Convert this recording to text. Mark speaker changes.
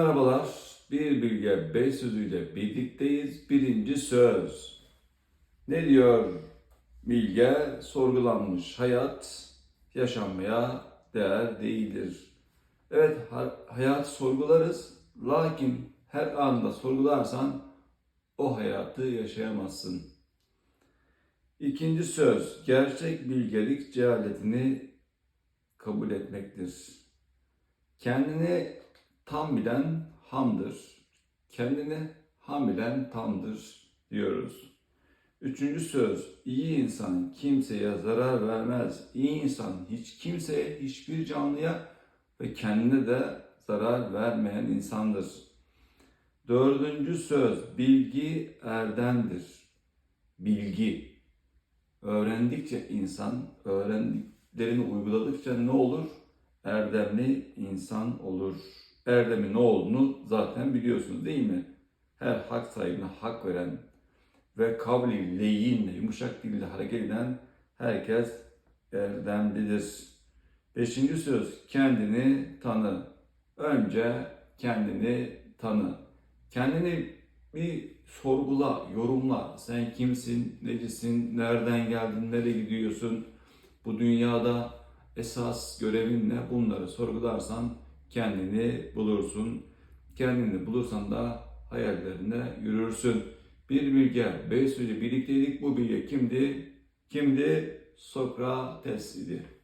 Speaker 1: Merhabalar, bir bilge beş sözüyle birlikteyiz. Birinci söz. Ne diyor bilge? Sorgulanmış hayat yaşanmaya değer değildir. Evet, ha- hayat sorgularız. Lakin her anda sorgularsan o hayatı yaşayamazsın. İkinci söz, gerçek bilgelik cehaletini kabul etmektir. Kendini tam bilen hamdır. Kendini ham bilen tamdır diyoruz. Üçüncü söz, iyi insan kimseye zarar vermez. İyi insan hiç kimseye, hiçbir canlıya ve kendine de zarar vermeyen insandır. Dördüncü söz, bilgi erdemdir. Bilgi. Öğrendikçe insan, öğrendiklerini uyguladıkça ne olur? Erdemli insan olur. Erdemin olduğunu zaten biliyorsunuz değil mi? Her hak sahibine hak veren ve kavli leyinle, yumuşak dille hareket eden herkes erdemlidir. Beşinci söz, kendini tanı. Önce kendini tanı. Kendini bir sorgula, yorumla. Sen kimsin, necisin, nereden geldin, nereye gidiyorsun? Bu dünyada esas görevin ne? Bunları sorgularsan kendini bulursun. Kendini bulursan da hayallerine yürürsün. Bir bilge, beş sözü birlikteydik. Bu bilge kimdi? Kimdi? Sokrates idi.